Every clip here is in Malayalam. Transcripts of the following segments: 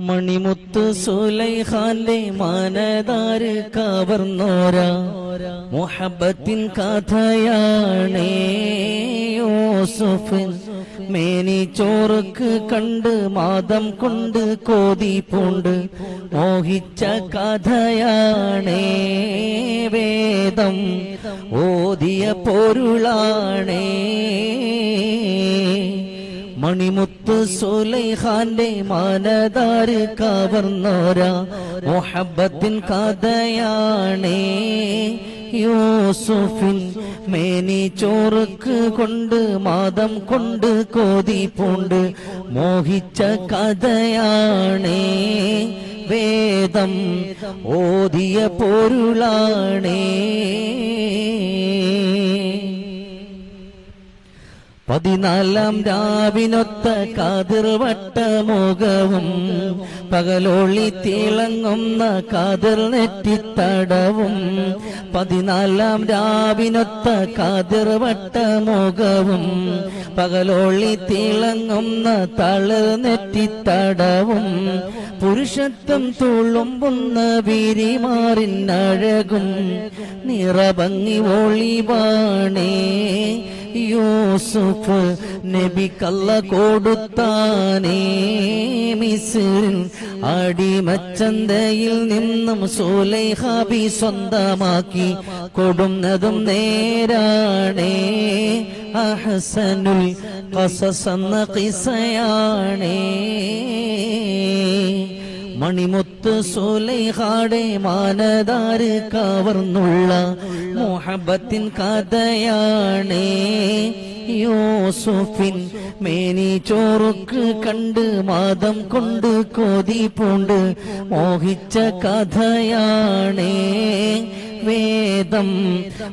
മണിമുത്ത് സുലൈഖാന്റെ മാനദാര് കവർന്നോരാ. മുഹബത്തിൻ കഥയാണേ മേനി ചോറുക്ക് കണ്ട് മാതം കൊണ്ട് കോതി പൂണ്ട്. മോഹിച്ച കഥയാണേ വേദം. ഓതിയ പൊരുളാണേ മണിമുത്ത് സുലൈഖാന്റെ മാനദാര് കവർന്നോരാ. മുഹബത്തിൻ കഥയാണേ. യൂസുഫിൻ മേനി ചോറുക്ക് കൊണ്ട് മാതം കൊണ്ട് കോതി പൂണ്ട്. മോഹിച്ച കഥയാണേ. വേദം ഓതിയ പൊരുളാണേ. പതിനാലാം രാവിനൊത്ത കാതിർവട്ട മുഖവും പകലോളി തിളങ്ങുന്ന കാതിർ നെറ്റിത്തടവും പതിനാലാം രാവിനൊത്ത കാതിർവട്ട മുഖവും പകലോളി തിളങ്ങുന്ന തളിർ നെറ്റിത്തടവും പുരുഷത്വം തുളുമ്പുന്ന വിരിമാറിനഴകും നിറഭംഗി ഒളിവാണേ. യൂസുഫ് നബി കള്ള കൊടുത്താനേ മിസിറിൻ അടിമച്ചന്തയിൽ നിന്നും സുലൈഹാബി സ്വന്തമാക്കി കൊടുന്നതും നേരാണേ അഹസനുൽ കസസന്ന കിസയാണേ മണിമുത്ത് സുലൈഹാടെ മാനദാര് കവർന്നുള്ള മുഹബത്തിൻ കഥയാണേ. യൂസുഫിൻ മേനി ചോറുക്ക് കണ്ട് മാതം കൊണ്ട് കോതി പൂണ്ട് മോഹിച്ച കഥയാണേ. വേദം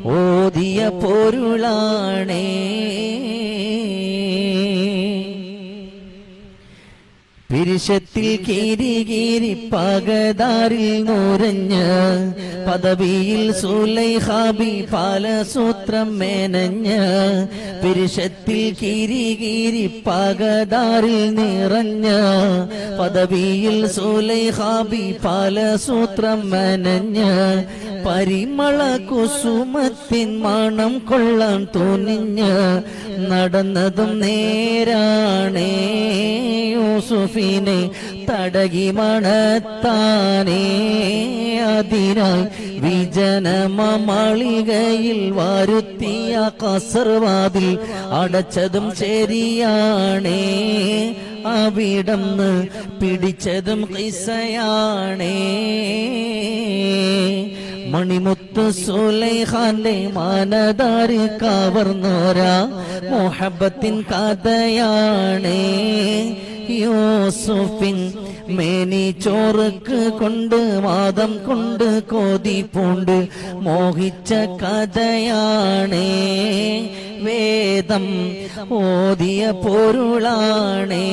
ഓതിയ പൊരുളാണേ. പിരിശത്തിൽ കീരി കീരി പകതാരിൽ നൂരഞ്ഞ് പദവിയിൽ സുലൈഹാബി പാലസൂത്രം മേനഞ്ഞ് പിരിശത്തിൽ കീരി കീരി പകതാരിൽ നിറഞ്ഞ് പദവിയിൽ സുലൈഹാബി പാലസൂത്രം മേനഞ്ഞ് പരിമള കുസുമത്തിൻ മണം കൊള്ളാൻ തോന്നിഞ്ഞ് നടന്നതും നേരാണേ യൂസുഫിനെ തടകി മണത്താനേ. അതിനാൽ വിജനമളികയിൽ വരുത്തിയ കസർവാതിൽ അടച്ചതും ശരിയാണേ. അവിടന്ന് പിടിച്ചതും കിസയാണേ. മണിമുത്ത് സുലൈഖാന്റെ മാനദാര് കവർന്നോരാ. മുഹബത്തിൻ കഥയാണേ. യൂസുഫിൻ മേനി ചോറുക്ക് കൊണ്ട് വാദം കൊണ്ട് കോതി പൂണ്ട്. മോഹിച്ച കഥയാണേ വേദം ഓതിയ പൊരുളാണേ.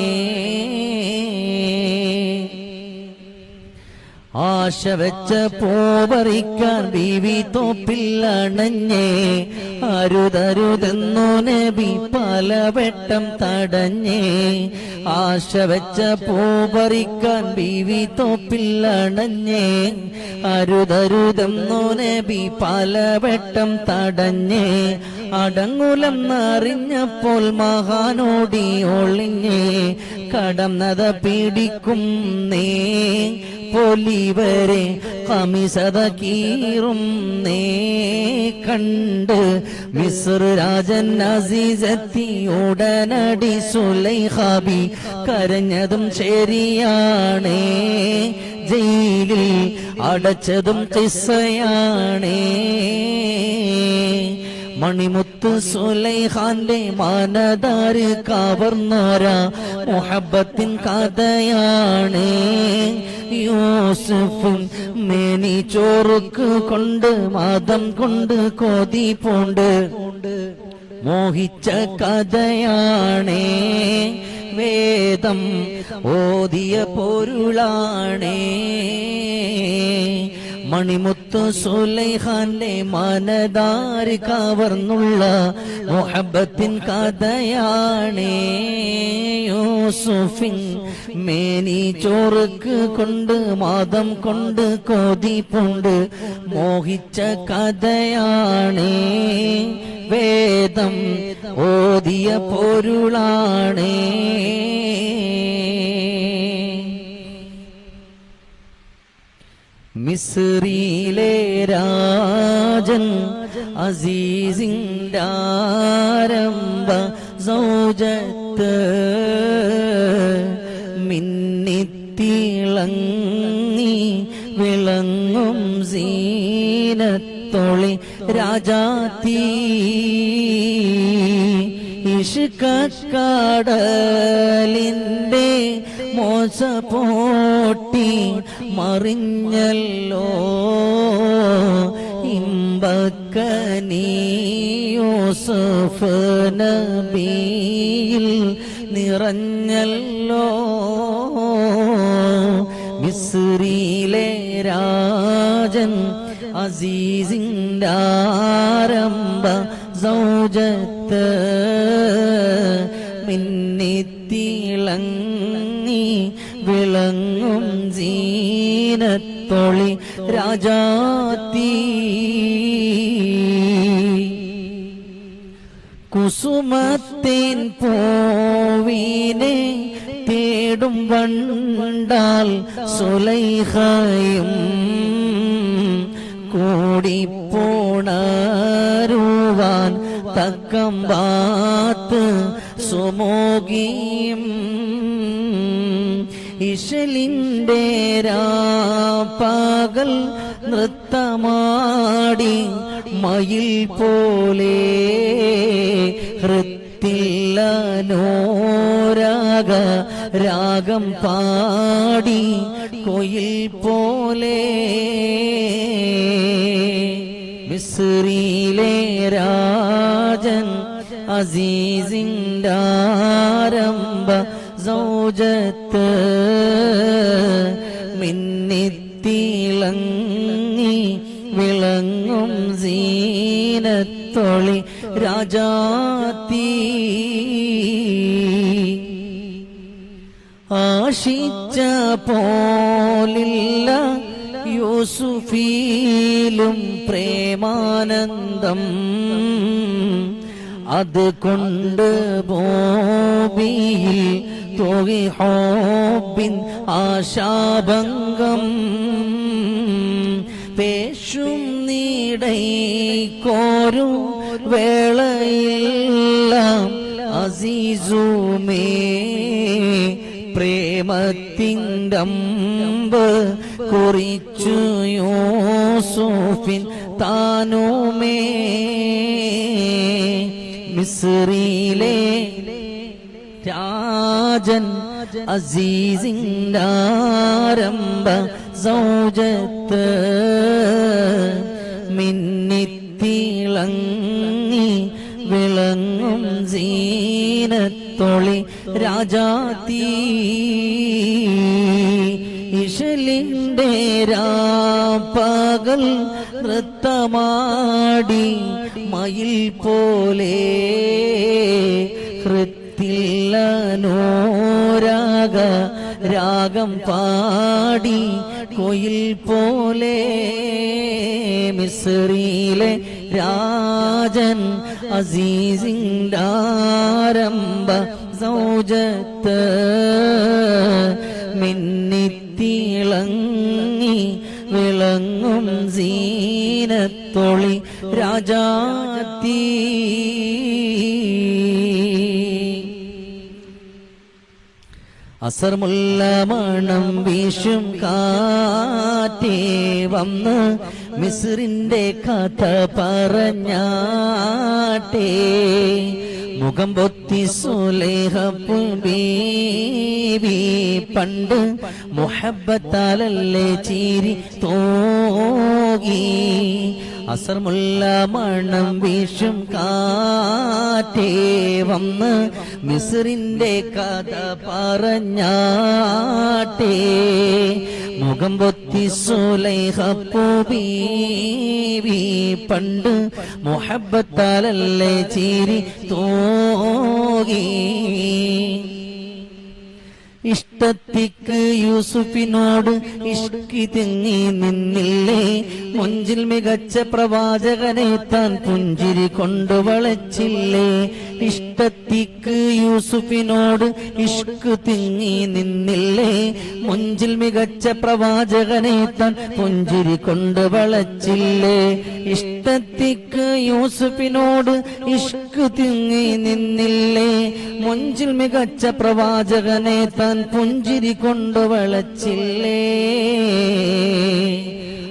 ആശ വെച്ച പോവറിക്കാൻ ബീവി തോപ്പിൽ അണഞ്ഞേ. അരുതരുതെന്നു നബി പലവട്ടം തടഞ്ഞേ. ആശ വെച്ച പോവറിക്കാൻ ബീവി തോപ്പിൽ അണഞ്ഞേ. അരുതരുതെന്നു നബി പലവട്ടം തടഞ്ഞേ. അടങ്ങുലം മഹാനോടി ഒളിഞ്ഞേ. കടന്നത പിടിക്കും നേ. പൊലിവരെ കമിസത കീറും നേ കണ്ട് മിസ്ർ രാജൻ അസീസെത്തി ഉടനടി സുലൈഹാബി കരഞ്ഞതും ശരിയാണേ. ജയിലിൽ അടച്ചതും കിസ്സയാണേ. മണിമുത്ത് സുലൈഖാന്റെ മാനദാര് കവർന്നോരാ. മുഹബത്തിൻ കഥയാണ്. യൂസുഫും മേനി ചോറുക്ക് കൊണ്ട് മാതം കൊണ്ട് കോതി പോണ്ട്. മോഹിച്ച കഥയാണേ. വേദം ഓതിയ പൊരുളാണേ. മണിമുത്ത് സുലൈഖാന്റെ മനതാരി കവർന്നുള്ള മുഹബത്തിൻ കഥയാണേ യൂസുഫിൻ. മേനി ചോറുക്ക് കൊണ്ട് മാതം കൊണ്ട് കോതിപ്പുണ്ട് മോഹിച്ച കഥയാണേ വേദം. ഓതിയ പൊരുളാണേ മിസ്രിയിലെ രാജൻ അസീസിംഗാരംഭ സൗജത്ത് മിന്നിത്തിളങ്ങി വിളങ്ങും സീനത്തൊളി രാജാത്തീ ഇഷ്കക്കടലിന്റെ മോശ പോട്ടി മറിഞ്ഞല്ലോ. ഇമ്പക്കനീയോസഫ് നബിയിൽ നിറഞ്ഞല്ലോ. മിസ്രിയിലെ രാജൻ അസീസിന്റെ ആരംഭ സൗജത്ത് आ जाती। குசுமத்தின் பூவினே தேடும் வண்டால் சுலைகாயும் கூடி போனாருவான் தக்கம் பார்த்து சுமோகியும். ഇശലിന്റെ പകൽ നൃത്തമാടി മയിൽ പോലെ ഹൃത്തില്ല നോരാഗ രാഗം പാടി കൊയിൽ പോലെ മിസ്രിയിലെ രാജൻ അസീസിന്റെ ആരംഭ സൗജത്ത് മിന്നിത്തിളങ്ങി വിളങ്ങും സീനത്തൊളി രാജാത്തി ആശിച്ച പോലില്ല യൂസുഫീലും പ്രേമാനന്ദം. അത് കൊണ്ട് തോകി ഹോബിൻ ആശാഭംഗം. പേശും നീടൈക്കോരും വേളയെല്ലാം അസീസുമേ. പ്രേമത്തിന്റമ്പ് കുറിച്ചു യോസൂഫിൻ താനുമേ. മിസ്രിയിലെ രാജൻ അസീസിംഗാരംഭ സൗജത്ത് മിന്നിത്തിളങ്ങി വിളങ്ങും സീനത്തൊളി രാജാതീ. ഇഷലിന്റെ രാപ്പകൽ നൃത്തമാടി മയിൽ പോലെ ഹൃത്തില്ല നോരാഗ രാഗം പാടി കൊയിൽ പോലെ മിസ്രിയിലെ രാജൻ അസീസിംഗാരംഭ സൗജത്ത് മിന്നിത്തിളങ്ങി വിളങ്ങും സീനത്തൊളി രാജാത്തീ അസർമുല്ല മണം വീശും കാറ്റേ വന്ന് മിസ്രിന്റെ കഥ പറഞ്ഞാട്ടേ. മുഖം പൊത്തി സുലേഹപ്പു ബീവി പണ്ട് മുഹബത്താലല്ലേ ചീരി തോകി. അസർമുല്ല മണം വീശും കാറ്റേ വന്ന് മിസറിന്റെ കഥ പറഞ്ഞാട്ടേ. മുഖം പൊത്തി സുലൈഹപ്പൂബീവി പണ്ട് മുഹബത്താലല്ലേ ചിരി തോകി. ഇഷ്ടത്തിക്ക് യൂസുഫിനോട് ഇഷ്കി തിങ്ങി നിന്നില്ലേ? മുഞ്ചിൽ മികച്ച പ്രവാചകനെ താൻ പുഞ്ചിരി കൊണ്ടു വളച്ചില്ലേ ഇഷ്ടത്തിക്ക് യൂസുഫിനോട് ഇഷ്ക് തിങ്ങി നിന്നില്ലേ? മുഞ്ചിൽ മികച്ച പ്രവാചകനെ താൻ പുഞ്ചിരി കൊണ്ട് വളച്ചില്ലേ ഇഷ്ടത്തിക്ക് യൂസുഫിനോട് ഇഷ്ക് തിങ്ങി നിന്നില്ലേ? മുഞ്ചിൽ മികച്ച പ്രവാചകനെ താൻ പുഞ്ചിരി കൊണ്ടു വളച്ചില്ലേ?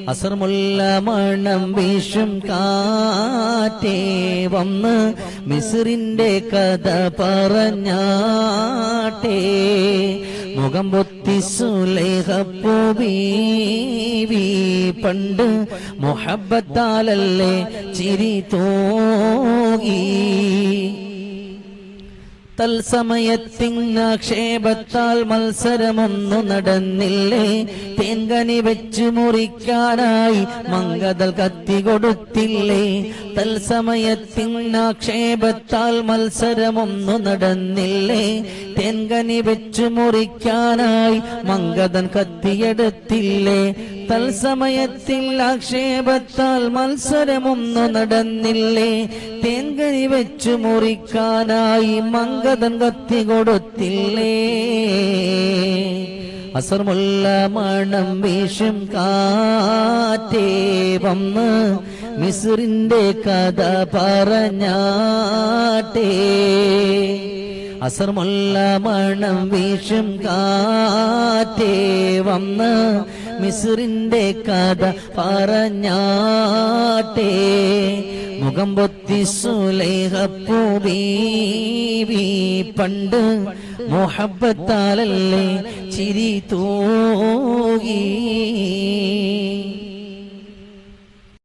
അസർമുല്ല മണം വീശും കാറ്റേ വന്ന് മിസിറിന്റെ കഥ പറഞ്ഞാട്ടേ. മുഖം പൊത്തി സുലേഹപ്പൂബീവി പണ്ട് മുഹബത്താലല്ലേ ചിരി തോകി. തൽസമയത്തിനാക്ഷേപത്താൽ മത്സരമൊന്നു നടന്നില്ലേ? തേങ്കനി വെച്ചു മുറിക്കാനായി മങ്കതൽ കത്തി കൊടുത്തില്ലേ? തൽസമയത്തിനാക്ഷേപത്താൽ മത്സരമൊന്നു നടന്നില്ലേ? തേങ്കനി വെച്ച് മുറിക്കാനായി മങ്കതൻ കത്തിയെടുത്തില്ലേ? തൽസമയത്തിൽ ആക്ഷേപത്താൽ മത്സരമൊന്നു നടന്നില്ലേ? തേൻകഴി വെച്ചു മുറിക്കാനായി മങ്കതൻ കത്തി കൊടുത്തില്ലേ? അസർമുള്ള മണം വീശും കാറ്റേ വന്ന് മിസുറിന്റെ കഥ പറഞ്ഞാട്ടേ. അസർമുല്ല മണം വീഷം കാറ്റേ വന്ന് മിസുറിന്റെ കഥ പറഞ്ഞാട്ടേ. മുഖം പൊത്തി സുലൈഹപ്പൂബീവി പണ്ട് മുഹബത്താലല്ലേ ചിരി തോകി.